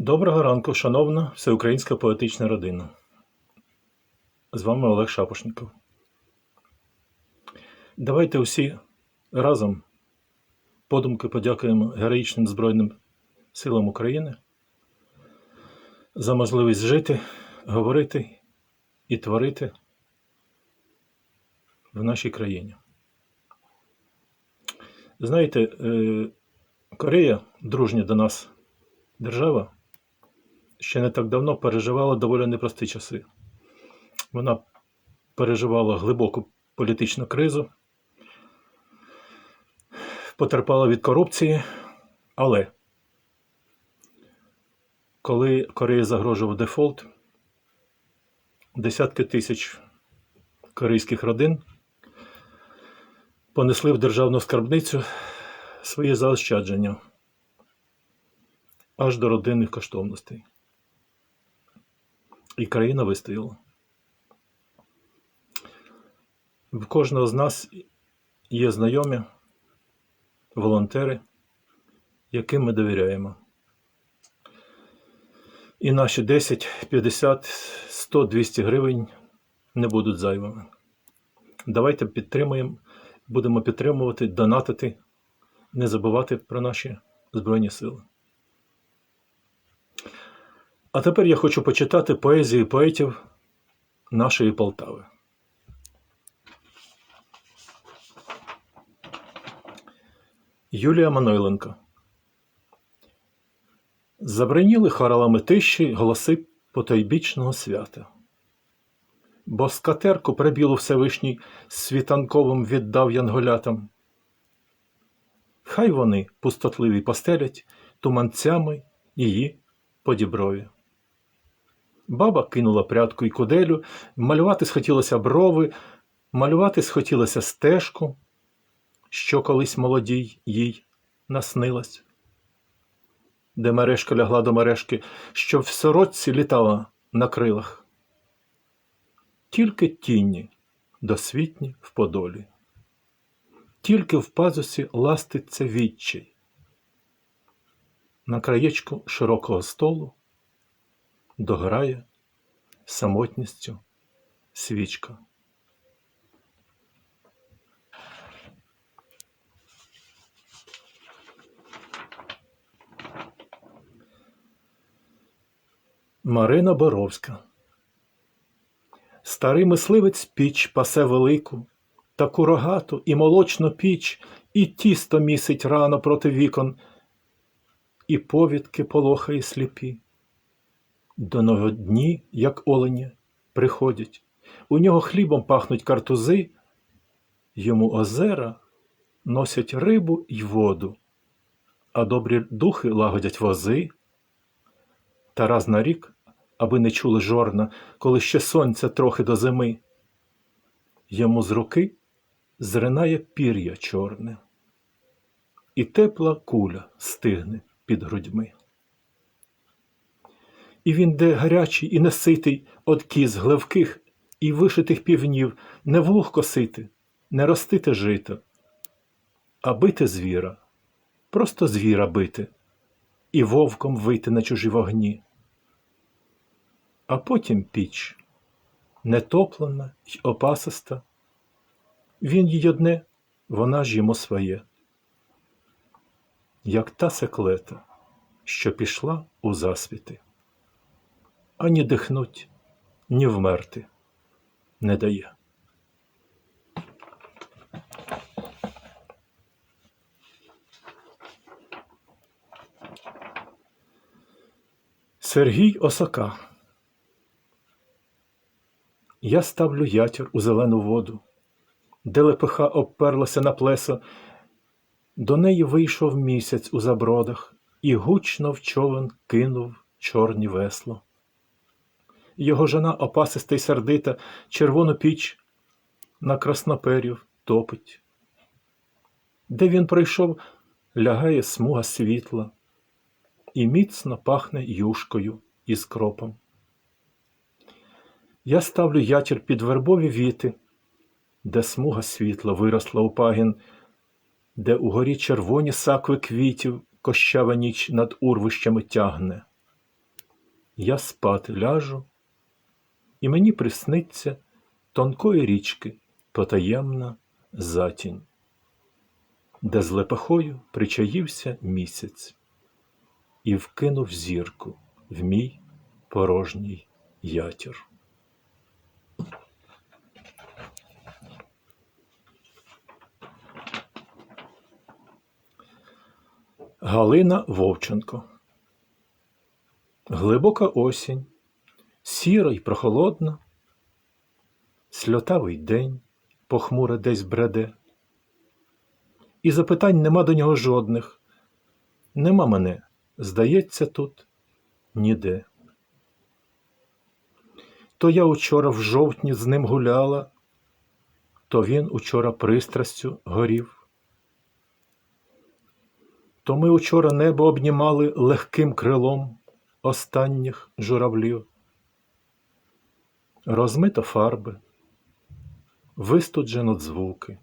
Доброго ранку, шановна всеукраїнська поетична родина. З вами Олег Шапошников. Давайте усі разом подумки подякуємо героїчним Збройним силам України за можливість жити, говорити і творити в нашій країні. Знаєте, е, Корея, дружня до нас держава, ще не так давно переживала доволі непрості часи. Вона переживала глибоку політичну кризу, потерпала від корупції, але коли Кореї загрожував дефолт, десятки тисяч корейських родин понесли в державну скарбницю свої заощадження аж до родинних коштовностей. І країна вистояла. В кожного з нас є знайомі, волонтери, яким ми довіряємо. І наші 10, 50, 100, 200 гривень не будуть зайвими. Давайте підтримуємо, будемо підтримувати, донатити, не забувати про наші Збройні Сили. А тепер я хочу почитати поезію поетів нашої Полтави. Юлія Манойленко. Забриніли хоралами тиші голоси потойбічного свята. Бо скатерку прибілу Всевишній світанковим віддав янголятам. Хай вони пустотливі постелять туманцями її по діброві. Баба кинула прядку й куделю, малювати схотілося брови, малювати схотілося стежку, що колись молодій їй наснилась. Де мережка лягла до мережки, що в сорочці літала на крилах. Тільки тінні досвітні в подолі, тільки в пазусі ластиться відчай. На краєчку широкого столу дограє самотністю свічка. Марина Боровська Старий мисливець піч пасе велику, таку рогату і молочну піч, і тісто місить рано проти вікон, і повідки полохає сліпі. До нього дні, як олені, приходять, у нього хлібом пахнуть картузи, йому озера носять рибу й воду, а добрі духи лагодять вози. Та раз на рік, аби не чули жорна, коли ще сонця трохи до зими, йому з руки зринає пір'я чорне, і тепла куля стигне під грудьми. І він де гарячий і неситий од кіз гливких і вишитих півнів, не влух косити, не ростити жито, а бити звіра, просто звіра бити, і вовком вийти на чужі вогні. А потім піч, нетоплена й опасиста, він їй одне, вона ж йому своє, як та секлета, що пішла у засвіти ані дихнуть, ні вмерти не дає. Сергій Осака. Я ставлю ятір у зелену воду, де лепеха обперлася на плесо, до неї вийшов місяць у забродах і гучно в човен кинув чорні весло його жона опасиста й сердита, червону піч на красноперів топить. Де він пройшов, лягає смуга світла, і міцно пахне юшкою і скропом. Я ставлю ятір під вербові віти, де смуга світла виросла у пагін, де угорі червоні сакви квітів кощава ніч над урвищами тягне. я спати ляжу, і мені присниться тонкої річки потаємна затінь, де з лепехою причаївся місяць і вкинув зірку в мій порожній ятір. Галина Вовченко Глибока осінь, сіра й прохолодна, сльотавий день похмуре десь бреде, і запитань нема до нього жодних. Нема мене, здається, тут ніде. То я учора в жовтні з ним гуляла, то він учора пристрастю горів. То ми учора небо обнімали легким крилом останніх журавлів. Розмито фарби, вистуджено звуки.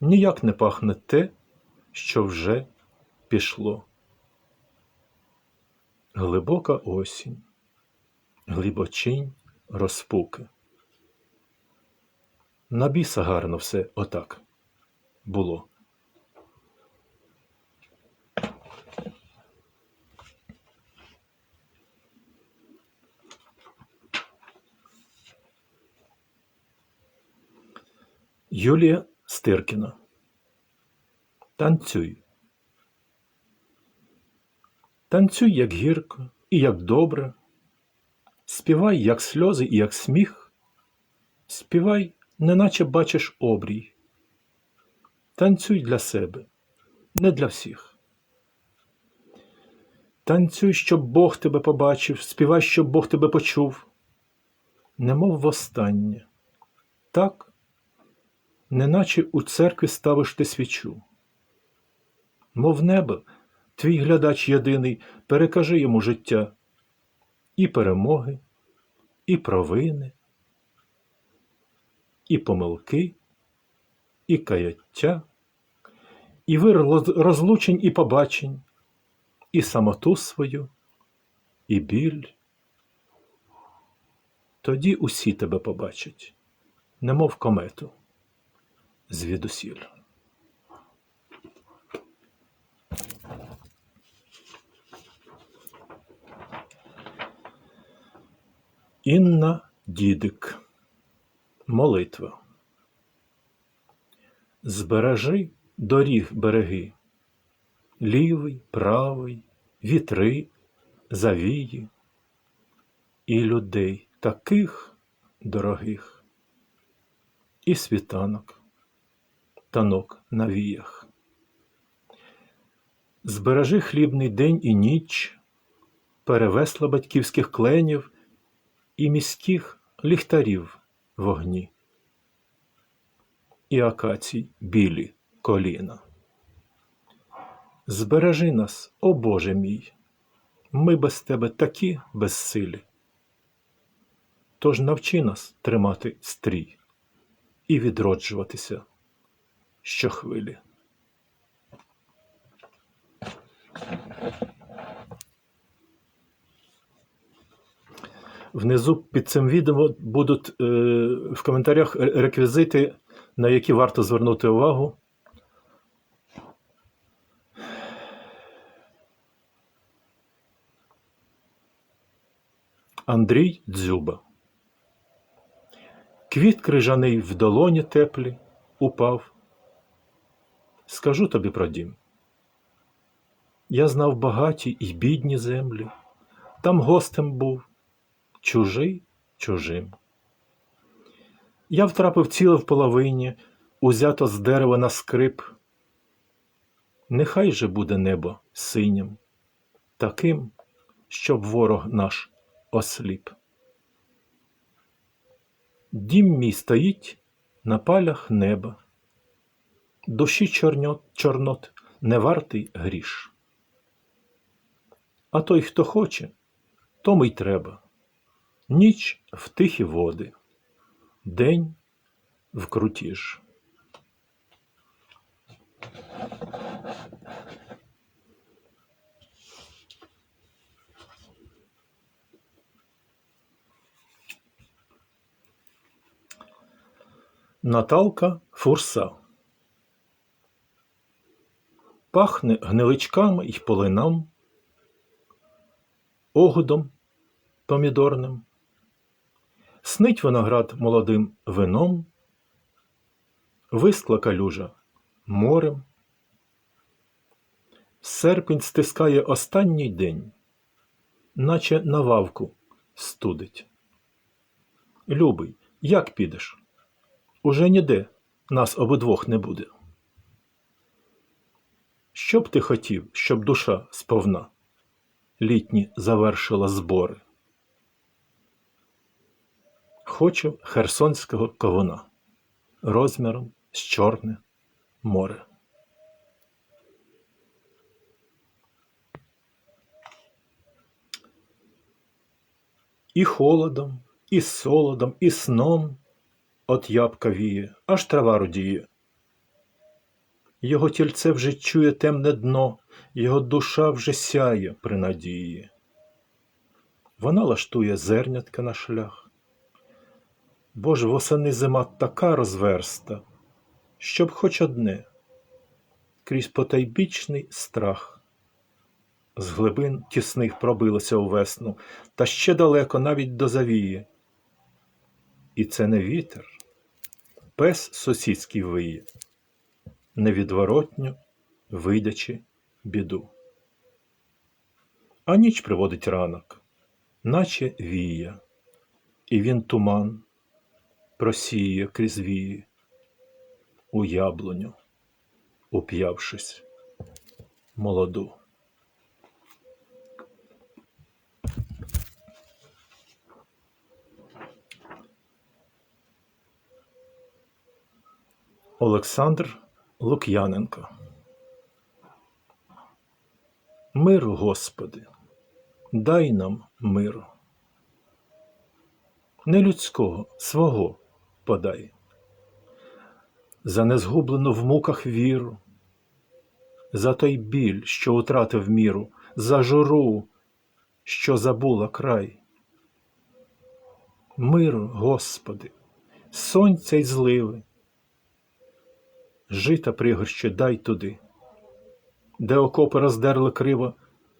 Ніяк не пахне те, що вже пішло. Глибока осінь, глибочинь розпуки. На біса гарно все отак було. Юлія Стиркіна. Танцюй. Танцюй, як гірко і як добре. Співай, як сльози і як сміх. Співай, неначе бачиш обрій. Танцюй для себе, не для всіх. Танцюй, щоб Бог тебе побачив, співай, щоб Бог тебе почув. Немов востаннє. Так неначе у церкві ставиш ти свічу. Мов небо, твій глядач єдиний, перекажи йому життя і перемоги, і провини, і помилки, і каяття, і вир розлучень і побачень, і самоту свою, і біль. Тоді усі тебе побачать, немов комету звідусіль. Інна Дідик. Молитва. Збережи доріг береги, лівий, правий, вітри, завії і людей таких дорогих, і світанок танок на віях. Збережи хлібний день і ніч, перевесла батьківських кленів і міських ліхтарів вогні, і акацій білі коліна. Збережи нас, о Боже мій, ми без тебе такі безсилі. Тож навчи нас тримати стрій і відроджуватися щохвилі. Внизу під цим відео будуть е, в коментарях реквізити, на які варто звернути увагу. Андрій Дзюба. Квіт крижаний в долоні теплі упав. Скажу тобі про дім. Я знав багаті й бідні землі, там гостем був, чужий чужим. Я втрапив ціле в половині, узято з дерева на скрип. Нехай же буде небо синім, таким, щоб ворог наш осліп. Дім мій стоїть на палях неба душі чорнот, чорнот не вартий гріш. А той, хто хоче, тому й треба. Ніч в тихі води, день в крутіж. Наталка Фурса Пахне гниличками й полинам, огудом помідорним, снить виноград молодим вином, вискла калюжа морем. Серпень стискає останній день, наче на вавку студить. Любий, як підеш? Уже ніде нас обидвох не буде. Що б ти хотів, щоб душа сповна літні завершила збори? Хочу херсонського ковуна розміром з Чорне море. І холодом, і солодом, і сном от ябка віє, аж трава рудіє. Його тільце вже чує темне дно, його душа вже сяє при надії. Вона лаштує зернятка на шлях. Бо ж восени зима така розверста, щоб хоч одне крізь потайбічний страх з глибин тісних пробилося у весну, та ще далеко навіть до завії. І це не вітер, пес сусідський виє, невідворотньо вийдячи біду. А ніч приводить ранок, наче вія, і він туман просіє крізь вії у яблуню, уп'явшись молоду. Олександр Лук'яненко Миру, Господи, дай нам миру. Не людського, свого подай. За незгублену в муках віру, за той біль, що утратив міру, за журу, що забула край. Миру, Господи, сонця й зливи, жита пригорще дай туди, де окопи роздерли криво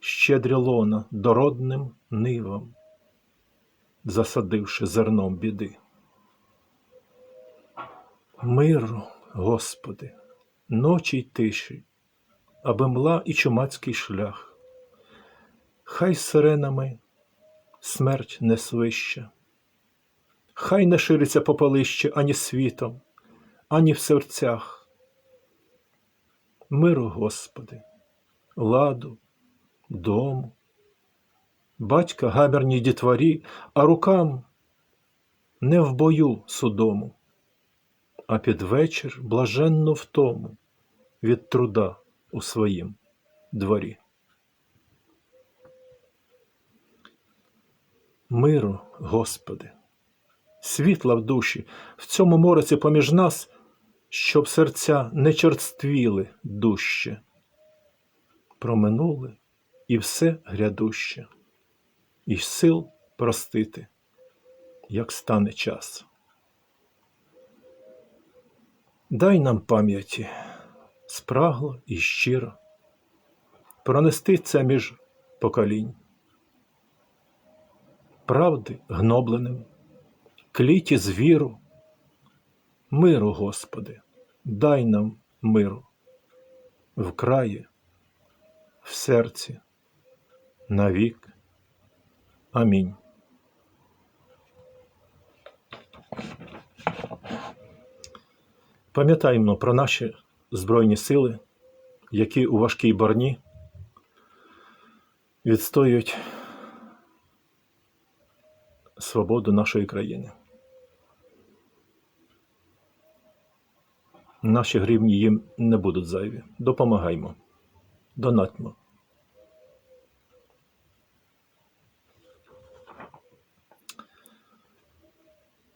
щедрі лона дородним нивам, засадивши зерном біди. Миру, Господи, ночі й тиші, аби мла і чумацький шлях, хай сиренами смерть не свища, хай не шириться попалище ані світом, ані в серцях. Миру, Господи, ладу, дому, батька гамерній дітворі, а рукам не в бою судому, а під вечір блаженну втому від труда у своїм дворі. Миру, Господи, світла в душі, в цьому мороці поміж нас щоб серця не черствіли дужче, проминули і все грядуще, і сил простити, як стане час. Дай нам пам'яті спрагло і щиро пронести це між поколінь, правди гнобленим, кліті звіру, миру, Господи, дай нам миру в краї, в серці, навік. Амінь. Пам'ятаємо про наші Збройні сили, які у важкій борні відстоюють свободу нашої країни. Наші гривні їм не будуть зайві. Допомагаймо. Донатьмо.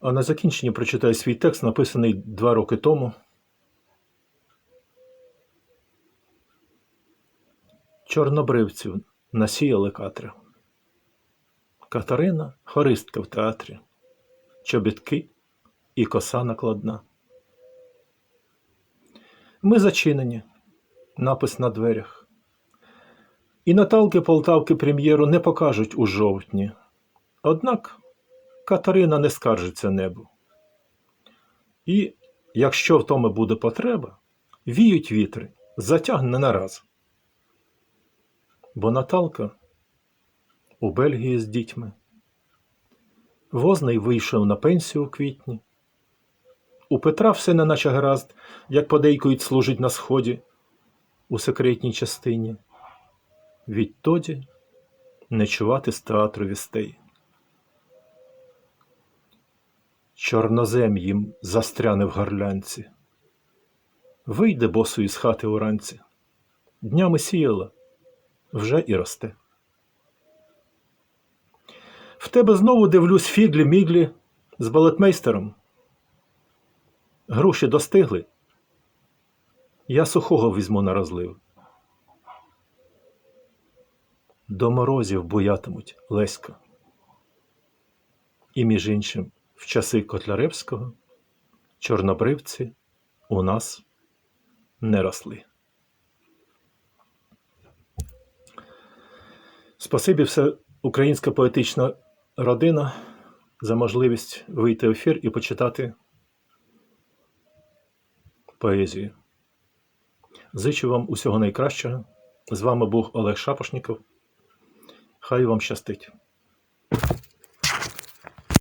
А на закінчення прочитаю свій текст, написаний два роки тому. Чорнобривців насіяли катри. Катерина хористка в театрі, чобітки і коса накладна. Ми зачинені. Напис на дверях. І Наталки Полтавки прем'єру не покажуть у жовтні. Однак Катерина не скаржиться небу. І, якщо в тому буде потреба, віють вітри, затягне на раз. Бо Наталка у Бельгії з дітьми. Возний вийшов на пенсію у квітні. У Петра все не наче гаразд, як подейкують служить на сході у секретній частині. Відтоді не чувати з театру вістей. Чорнозем їм застряне в гарлянці. Вийде босою з хати уранці. Днями сіяла, вже і росте. В тебе знову дивлюсь фіглі-міглі з балетмейстером. Груші достигли. Я сухого візьму на розлив. До морозів боятимуть Леська. І між іншим, в часи Котляревського чорнобривці у нас не росли. Спасибі все українська поетична родина за можливість вийти в ефір і почитати поезію. Зичу вам усього найкращого. З вами був Олег Шапошніков. Хай вам щастить.